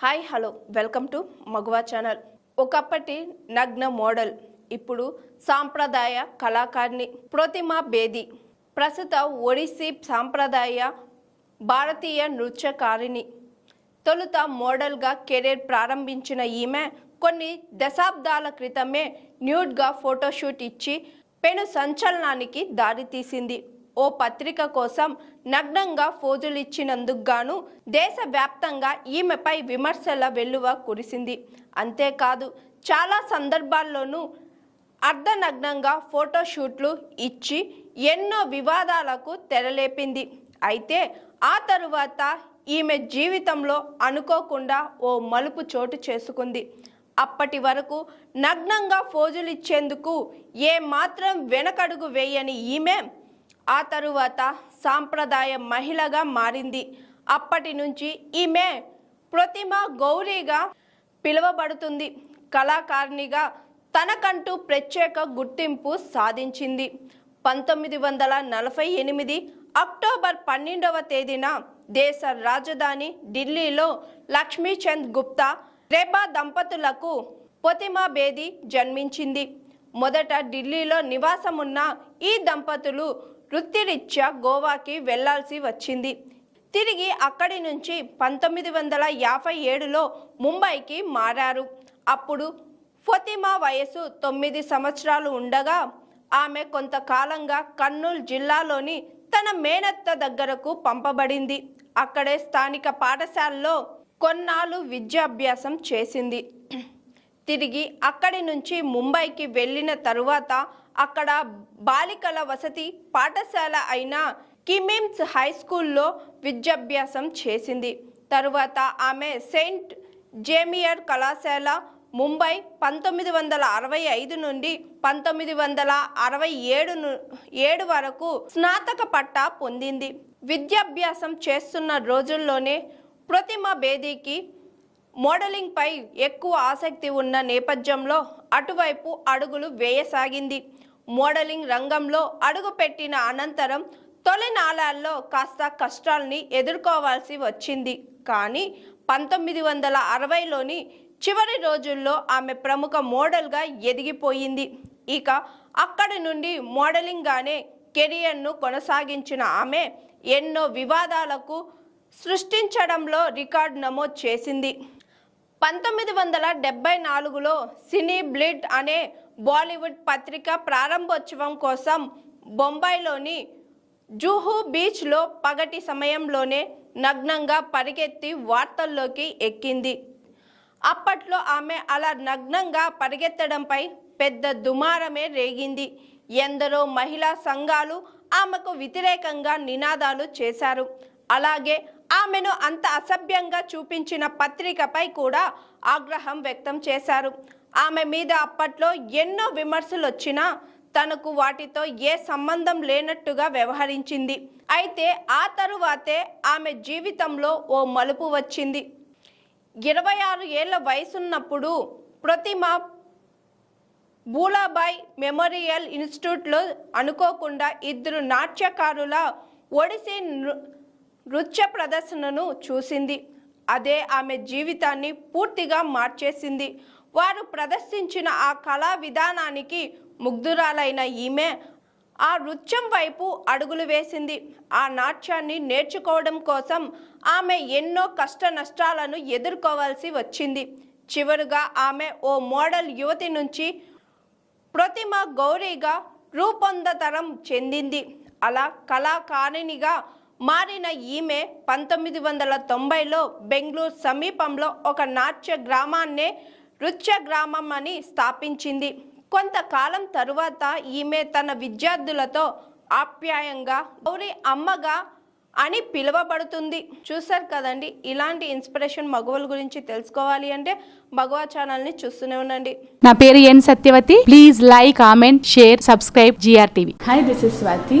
Hi hello. Welcome to Maguva channel. ఒకప్పటి నగ్న model ఇప్పుడు సాంప్రదాయ కళాకారిణి ప్రతిమ బేది ప్రస్తుత ఒడిస్సీ సాంప్రదాయ భారతీయ నృత్యకారిణి. తొలుత మోడల్గా కెరీర్ ప్రారంభించిన ఈమె కొన్ని దశాబ్దాల క్రితమే న్యూడ్గా ఫోటోషూట్ ఇచ్చి పెను సంచలనానికి దారితీసింది. ఓ పత్రిక కోసం నగ్నంగా ఫోజులిచ్చినందుకు గాను దేశవ్యాప్తంగా ఈమెపై విమర్శల వెల్లువ కురిసింది. అంతేకాదు చాలా సందర్భాల్లోనూ అర్ధనగ్నంగా ఫోటోషూట్లు ఇచ్చి ఎన్నో వివాదాలకు తెరలేపింది. అయితే ఆ తరువాత ఈమె జీవితంలో అనుకోకుండా ఓ మలుపు చోటు చేసుకుంది. అప్పటి వరకు నగ్నంగా ఫోజులిచ్చేందుకు ఏ మాత్రం వెనకడుగు వేయని ఈమె ఆ తరువాత సాంప్రదాయ మహిళగా మారింది. అప్పటి నుంచి ఈమె ప్రతిమ గౌరీగా పిలువబడుతుంది. కళాకారిణిగా తనకంటూ ప్రత్యేక గుర్తింపు సాధించింది. పంతొమ్మిది వందల నలభై ఎనిమిది అక్టోబర్ పన్నెండవ తేదీన దేశ రాజధాని ఢిల్లీలో లక్ష్మీచంద్ గుప్తా రేబా దంపతులకు పొతిమా బేది జన్మించింది. మొదట ఢిల్లీలో నివాసమున్న ఈ దంపతులు వృత్తిరీత్యా గోవాకి వెళ్ళాల్సి వచ్చింది. తిరిగి అక్కడి నుంచి పంతొమ్మిది వందల యాభై ఏడులో ముంబైకి మారారు. అప్పుడు ఫతిమా వయసు తొమ్మిది సంవత్సరాలు ఉండగా ఆమె కొంతకాలంగా కర్నూలు జిల్లాలోని తన మేనత్త దగ్గరకు పంపబడింది. అక్కడే స్థానిక పాఠశాలలో కొన్నాళ్ళు విద్యాభ్యాసం చేసింది. తిరిగి అక్కడి నుంచి ముంబైకి వెళ్ళిన తరువాత అక్కడ బాలికల వసతి పాఠశాల అయిన కిమిమ్స్ హై స్కూల్లో విద్యాభ్యాసం చేసింది. తరువాత ఆమె సెయింట్ జేమియర్ కళాశాల ముంబై పంతొమ్మిది వందల అరవై ఐదు నుండి పంతొమ్మిది వందల అరవై ఏడు ను- ఏడు వరకు స్నాతక పట్టా పొందింది. విద్యాభ్యాసం చేస్తున్న రోజుల్లోనే ప్రతిమ బేదీకి మోడలింగ్పై ఎక్కువ ఆసక్తి ఉన్న నేపథ్యంలో అటువైపు అడుగులు వేయసాగింది. మోడలింగ్ రంగంలో అడుగుపెట్టిన అనంతరం తొలి నాళాల్లో కాస్త కష్టాల్ని ఎదుర్కోవాల్సి వచ్చింది. కానీ పంతొమ్మిది వందల అరవైలోని చివరి రోజుల్లో ఆమె ప్రముఖ మోడల్గా ఎదిగిపోయింది. ఇక అక్కడి నుండి మోడలింగ్గానే కెరియర్ను కొనసాగించిన ఆమె ఎన్నో వివాదాలకు సృష్టించడంలో రికార్డు నమోదు చేసింది. పంతొమ్మిది వందల డెబ్బై నాలుగులో సినీ బ్లిడ్ అనే బాలీవుడ్ పత్రిక ప్రారంభోత్సవం కోసం బొంబాయిలోని జూహు బీచ్లో పగటి సమయంలోనే నగ్నంగా పరిగెత్తి వార్తల్లోకి ఎక్కింది. అప్పట్లో ఆమె అలా నగ్నంగా పరిగెత్తడంపై పెద్ద దుమారమే రేగింది. ఎందరో మహిళా సంఘాలు ఆమెకు వ్యతిరేకంగా నినాదాలు చేశారు. అలాగే ఆమెను అంత అసభ్యంగా చూపించిన పత్రికపై కూడా ఆగ్రహం వ్యక్తం చేశారు. ఆమె మీద అప్పట్లో ఎన్నో విమర్శలు వచ్చినా తనకు వాటితో ఏ సంబంధం లేనట్టుగా వ్యవహరించింది. అయితే ఆ తరువాతే ఆమె జీవితంలో ఓ మలుపు వచ్చింది. ఇరవై ఆరు ఏళ్ళ వయసున్నప్పుడు ప్రతిమ బూలాబాయ్ మెమోరియల్ ఇన్స్టిట్యూట్లో అనుకోకుండా ఇద్దరు నాట్యకారుల ఒడిసి నృ- నృత్య ప్రదర్శనను చూసింది. అదే ఆమె జీవితాన్ని పూర్తిగా మార్చేసింది. వారు ప్రదర్శించిన ఆ కళా విధానానికి ముగ్ధురాలైన ఈమె ఆ నృత్యం వైపు అడుగులు వేసింది. ఆ నాట్యాన్ని నేర్చుకోవడం కోసం ఆమె ఎన్నో కష్ట నష్టాలను ఎదుర్కోవాల్సి వచ్చింది. చివరుగా ఆమె ఓ మోడల్ యువతి నుంచి ప్రతిమ గౌరీగా రూపొందతరం చెందింది. అలా కళాకారిణిగా మారిన ఈమె పంతొమ్మిది వందల తొంభైలో బెంగళూరు సమీపంలో ఒక నాట్య గ్రామాన్నే నృత్య గ్రామం అని స్థాపించింది. కొంతకాలం తరువాత ఈమె తన విద్యార్థులతో ఆప్యాయంగా గౌరీ అమ్మగా అని పిలువబడుతుంది. చూసారు కదండి ఇలాంటి ఇన్స్పిరేషన్ మగవాళ్ళ గురించి తెలుసుకోవాలి అంటే మగవా ఛానల్ని చూస్తూనే ఉండండి. నా పేరు N Satyavathi. Please like comment share subscribe G R TV hi this is Swathi